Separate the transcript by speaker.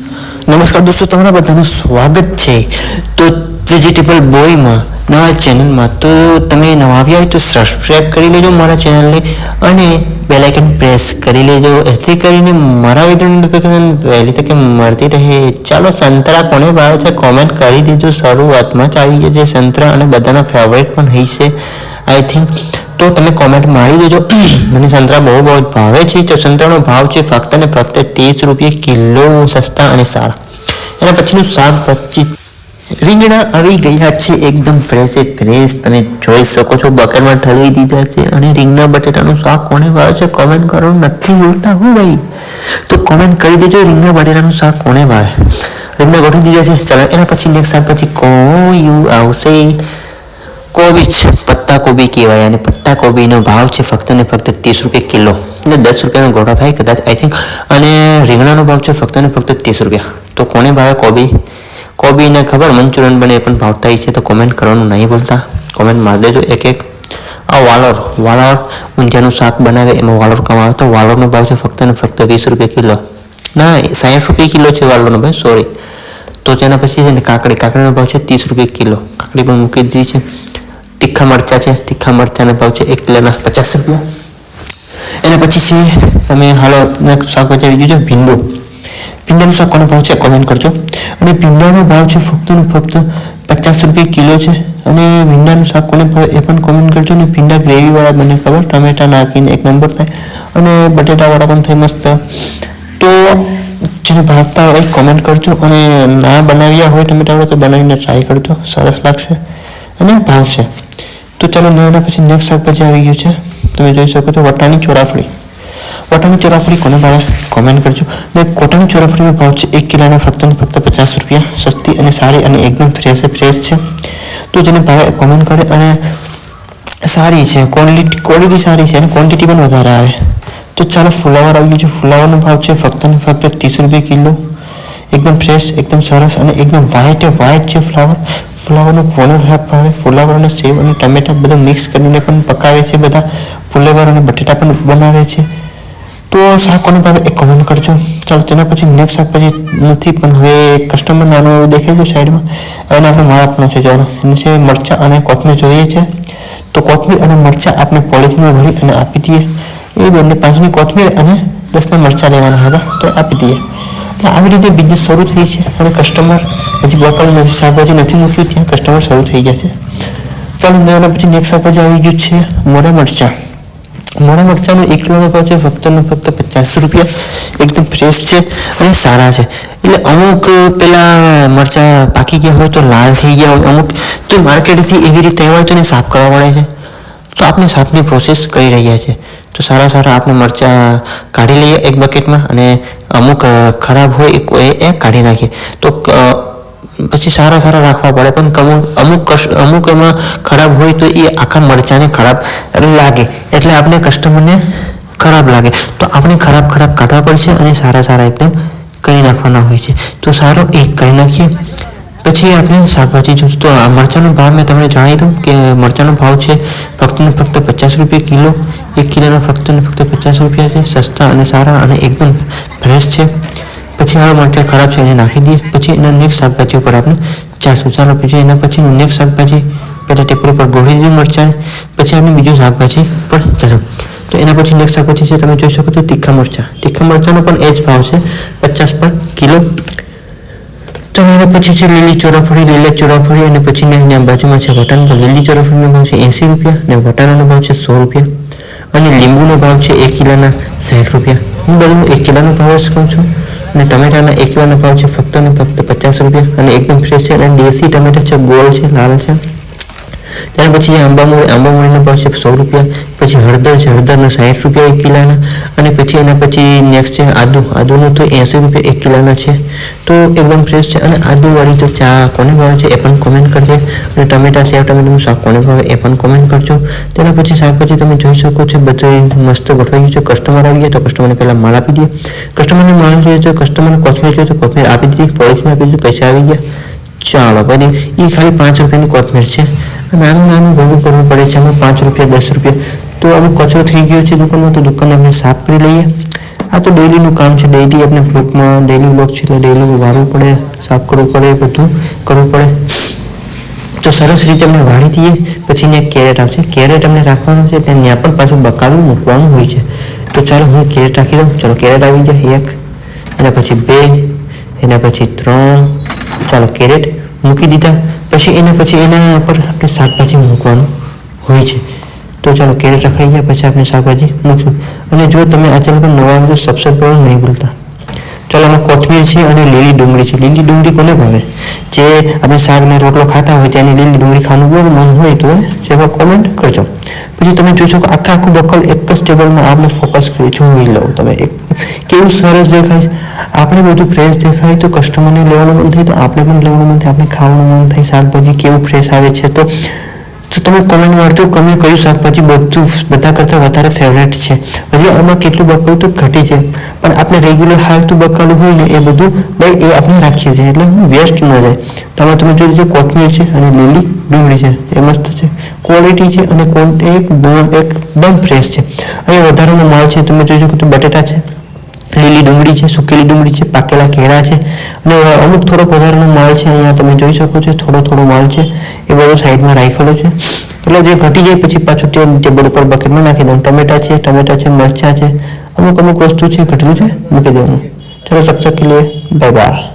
Speaker 1: નમસ્કાર દોસ્તો, તમારા બધાનું સ્વાગત છે. તો વેજીટેબલ બોયમાં નવા ચેનલમાં, તો તમે નવા આવ્યા હોય તો સબસ્ક્રાઈબ કરી લેજો મારા ચેનલને અને બેલ આઇકન પ્રેસ કરી લેજો. એથી કરીને મારા વીડિયો નોટિફિકેશન વહેલી તકે મળતી રહે. ચાલો સંતરા કોને ભાવે છે કોમેન્ટ કરી દેજો. શરૂઆતમાં જ આવી ગયા છે સંતરા અને બધાના ફેવરેટ પણ હશે. આઈ થિંક તો તમે કોમેન્ટ મારી દેજો. મને સંતરા બહુ બહુ ભાવે છે. તો સંતરાનો ભાવ છે ફક્ત ને ફક્ત ત્રીસ રૂપિયા કિલો સસ્તા અને સારા. એના પછીનું શાકભાજી રીંગણા આવી ગયા છે. એકદમ ફ્રેશ એ ફ્રેશ તમે જોઈ શકો છો, બકેટમાં ઠલવી દીધા છે અને રીંગણા બટેટાનું શાક કોને ભાવે છે કોમેન્ટ કરો. નથી બોલતા હું ભાઈ. તો કોમેન્ટ કરી દેજો, રીંગણા બટેટાનું શાક કોને ભાવે. રીંગણા ગોઠવી દીધા છે. ચાલો, એના પછી નેક્સ્ટ પછી કોયું આવશે? કોબીજ પત્તા કોબી કહેવાય અને પત્તા કોબીનો ભાવ છે ફક્ત ને ફક્ત ત્રીસ રૂપિયા કિલો. એટલે દસ રૂપિયાનો ગોળો થાય કદાચ આઈ થિંક અને રીંગણાનો ભાવ છે ફક્ત ને ફક્ત ત્રીસ રૂપિયા. તો કોને ભાવે કોબી? કોબીને ખબર? મંચુરિયન બને એ પણ ભાવતા છે, તો કોમેન્ટ કરવાનું નહીં ભૂલતા. કોમેન્ટ મારી દેજો એક એક. આ વાલોર વાલોર ઊંધિયાનું શાક બનાવે, એમાં વાલોર કમાવે. તો વાલોરનો ભાવ છે ફક્ત ને ફક્ત વીસ રૂપિયા કિલો. ના, સાઠ રૂપિયા કિલો છે વાલોરનો ભાઈ સોરી તો તેના પછી છે ને કાકડી, કાકડીનો ભાવ છે ત્રીસ રૂપિયા કિલો. કાકડી પણ મૂકી દીધી છે. તીખા મરચાં છે. તીખા મરચાંનો ભાવ છે એક કિલોના પચાસ રૂપિયા. એના પછી છે, તમે હાલો શાકભાજી આવી ગયું છે, ભીંડો. ભીંડાનો કોનો ભાવ છે કોમેન્ટ કરજો. અને ભીંડાનો ભાવ છે, ફક્ત ને ફક્ત પચાસ રૂપિયા કિલો છે. અને ભીંડાનું શાક કોને ભાવ એ પણ કોમેન્ટ કરજો. અને ભીંડા ગ્રેવીવાળા મને ખબર, ટમેટા નાખીને એક નંબર થાય. અને બટેટાવાળા પણ થાય મસ્ત. તો જેને ભાવતા હોય કોમેન્ટ કરજો. અને ના બનાવ્યા હોય ટમેટાવાળા, તો બનાવીને ટ્રાય કરજો. સરસ લાગશે. અને ભાવશે તો ચાલો એના પછી નેક્સ્ટ શાકભાજી આવી ગયું છે, તમે જોઈ શકો છો વટાણી ચોરાફળી. વટાણી ચોરાફળી કોને ભાવે? કોમેન્ટ કરજો. ને કોટાની ચોરાફળીનો ભાવ છે એક કિલોના ફક્ત ફક્ત પચાસ રૂપિયા. સસ્તી અને સારી અને એકદમ ફ્રેશ ફ્રેશ છે. તો જેને ભાવે કોમેન્ટ કરે અને સારી છે ક્વોલિટી ક્વોલિટી સારી છે અને ક્વોન્ટિટી પણ વધારે આવે. તો ચાલો ફુલાવર આવી ગયું છે. ફુલાવરનો ભાવ છે ફક્ત ને ફક્ત ત્રીસ રૂપિયા કિલો. એકદમ ફ્રેશ એકદમ સરસ અને એકદમ વ્હાઇટ વ્હાઇટ છે ફ્લાવર ફ્લાવરનો કોનો હાફ ભાવે. ફુલાવર અને સેવ અને ટમેટા બધું મિક્સ કરીને પણ પકાવે છે બધા ફુલેવર અને બટેટા પણ બનાવે છે તો શાકોને ભાવે એ કોમેન્ટ કરજો. ચાલો, તેના પછી નેક્સ્ટ શાકભાજી નથી, પણ હવે કસ્ટમર નાનો એવું દેખાય છે સાઈડમાં. અને આપણે મારા પણ છે, ચાલો. એને છે મરચાં અને કોથમીર જોઈએ છે. તો કોથમીર અને મરચાં આપણે પોલિથીનમાં ભરી અને આપી દઈએ. એ બંને પાંચની કોથમીર અને દસના મરચાં લેવાના હતા, તો આપી દઈએ. તો આવી રીતે બિઝનેસ શરૂ થઈ છે. અને કસ્ટમર હજી બકલ નથી, શાકભાજી નથી મૂક્યું ત્યાં કસ્ટમર શરૂ થઈ ગયા છે. ચાલો એના પછી નેક્સ્ટ શાકભાજી આવી ગયું છે મોડા મરચાં. મોડા મરચાંનો એક કિલોનો ભાવ છે ફક્ત ને ફક્ત પચાસ રૂપિયા. એકદમ ફ્રેશ છે અને સારા છે. એટલે અમુક પેલા મરચાં પાકી ગયા હોય તો લાલ થઈ ગયા હોય, અમુક. તો માર્કેટથી એવી રીતે હોય તો સાફ કરવા પડે છે. તો આપણે સાફની પ્રોસેસ કરી રહ્યા છે? તો સારા સારા આપણે મરચાં કાઢી લઈએ એક બકેટમાં અને અમુક ખરાબ હોય એ એ કાઢી નાખીએ. તો પછી સારા સારા રાખવા પડે, પણ અમુક અમુક અમુક એમાં ખરાબ હોય તો એ આખા મરચાંને ખરાબ લાગે. એટલે આપણે કસ્ટમરને ખરાબ લાગે. તો આપણે ખરાબ ખરાબ કાઢવા પડશે અને સારા સારા એકદમ કરી નાખવાના હોય છે. તો સારો એક કરી નાખીએ. પછી આપણે શાકભાજી જોઈશું તો આ મરચાંનો ભાવ મેં તમને જણાવી દઉં કે મરચાંનો ભાવ છે ફક્ત ને ફક્ત પચાસ રૂપિયા કિલો. એક કિલોના ફક્ત ને ફક્ત પચાસ રૂપિયા છે. સસ્તા અને સારા અને એકદમ ફ્રેશ છે. પછી હાલ મરચાં ખરાબ છે એને નાખી દઈએ. પછી એના નેક્સ્ટ શાકભાજી ઉપર આપણે ચાસું ચાલો પછી એના પછી નેક્સ્ટ શાકભાજી પહેલાં ટેપર ઉપર ગોળી દીધું મરચાં પછી આપણે બીજું શાકભાજી પર જશું. તો એના પછી નેક્સ્ટ શાકભાજી છે, તમે જોઈ શકો છો તીખા મરચાં. તીખા મરચાંનો પણ એ જ ભાવ છે, પચાસ પર કિલો. તો પછી છે, લીલી ચોરાફળી, લીલા ચોરાફળી અને પછી ને બાજુમાં છે વટાણ તો લીલી ચોરાફળીનો ભાવ છે એંસી રૂપિયા અને વટાણાનો ભાવ છે સો રૂપિયા અને લીંબુનો ભાવ છે એક કિલોના સાઠ રૂપિયા. હું બધું એક કિલોનો ભાવ જ કહું છું અને ટમેટાના એક કિલોનો ભાવ છે ફક્ત ને ફક્ત પચાસ રૂપિયા અને એકદમ ફ્રેશ છે અને દેશી ટમેટા છે, ગોળ છે, લાલ છે. ત્યાર પછી આંબામૂળી આંબામૂળીનો છે સો રૂપિયા, પછી હળદર છે, હળદરના સાઠ રૂપિયા એક કિલાના, અને પછી એના પછી નેક્સ્ટ છે આદુ. આદુનું તો એંસી રૂપિયા એક કિલાના છે. તો એકદમ ફ્રેશ છે. અને આદુવાળી તો ચા કોને ભાવે છે એ પણ કોમેન્ટ કરજે. અને ટમેટા સેવ ટમેટાનું શાક કોને ભાવે એ પણ કોમેન્ટ કરજો. તેના પછી શાકભાજી તમે જોઈ શકો છો, બધું મસ્ત ગોઠવાઈ ગયું છે. કસ્ટમર આવી ગયા તો કસ્ટમરને પહેલાં માલ આપી દઈએ. કસ્ટમરને માલ જોઈએ તો કસ્ટમરને કોથમીર જોઈએ તો કોથમીર આપી દીધી પોલિસી આપી દીધી, પૈસા આવી ગયા. ચાલો પછી એ ખાલી પાંચ રૂપિયાની કોથમીર છે. નાનું નાનું ભેગું કરવું પડે છે. અમે પાંચ રૂપિયા, દસ રૂપિયા. તો અમુક કચરો થઈ ગયો છે દુકાનમાં, તો દુકાન આપણે સાફ કરી લઈએ. આ તો ડેલીનું કામ છે. ડેલી આપણે ફ્રૂટમાં ડેઈલી બ્લોક છે એટલે ડેલી વાળવું પડે, સાફ કરવું પડે, બધું કરવું પડે. તો સરસ રીતે અમને વાળી દઈએ. પછી ને કેરેટ આવશે. કેરેટ અમને રાખવાનું છે ત્યાં ત્યાં પણ પાછું બકાલું મૂકવાનું હોય છે. તો ચાલો, હું કેરેટ રાખી દઉં. ચાલો, કેરેટ આવી જાય એક, એના પછી બે, એના પછી ત્રણ ચાલો કેરેટ મૂકી દીધા. પછી એના પછી એના પર આપણે શાકભાજી મૂકવાનું હોય છે. તો ચાલો કેરેટ રખાઈ ગયા, પછી આપણે શાકભાજી મૂકશું. અને જો તમે આ ચેનલ પર નવા આવે તો સબસ્ક્રાઈબ કરવાનું નહીં ભૂલતા. ચાલો, આમાં કોથમીર છે અને લીલી ડુંગળી છે. લીલી ડુંગળી કોને ભાવે? જે આપણે શાકને રોટલો ખાતા હોય ત્યાંની લીલી ડુંગળી ખાવાનું બહુ મન હોય તો જેવા કોમેન્ટ કરજો. પછી તમે જોશો કે આખા આખું બકલ એક જ ટેબલમાં આપણે ફોકસ કરી જોઈ લો તમે એક કેવું સરસ દેખાય. છે આપણે બધું ફ્રેશ દેખાય તો કસ્ટમરને લેવાનું મન થાય તો આપણે પણ લેવાનું મન થાય, આપણે ખાવાનું મન થાય, શાકભાજી કેવું ફ્રેશ આવે છે તો તમે કોમેન્ટ મારજો તમે કયું શાકભાજી બધું બધા કરતાં વધારે ફેવરેટ છે. હજી આમાં કેટલું બકાલું તો ઘટી છે. પણ આપણે રેગ્યુલર હાલતું બકાલું હોય ને એ બધું ભાઈ એ આપણે રાખીએ છીએ, એટલે હું વેસ્ટ ન જાય. તો આમાં તમે જોયું છે કોથમીર છે અને લીલી ડુંગળી છે, એ મસ્ત છે. ક્વોલિટી છે અને ક્વોન્ટિટી એકદમ એકદમ ફ્રેશ છે. અહીંયા વધારાનો માલ છે, તમે જોઈ શકો તો બટેટા છે લીલી ડુંગળી છે, સુકેલી ડુંગળી છે, પાકેલા કેળા છે અને અમુક થોડોક વધારેનો માલ છે અહીંયા તમે જોઈ શકો છો, થોડો થોડો માલ છે. એ બધો સાઈડમાં રાખેલો છે. એટલે જે ઘટી જાય પછી પાછું તે ટેબલ ઉપર બકેટમાં નાખી દઉં ટમેટા છે ટમેટા છે, મરચાં છે, અમુક અમુક વસ્તુ છે, ઘટેલું છે, મૂકી દેવાનું. ચલો ચકચકી ચક લે બાય બાય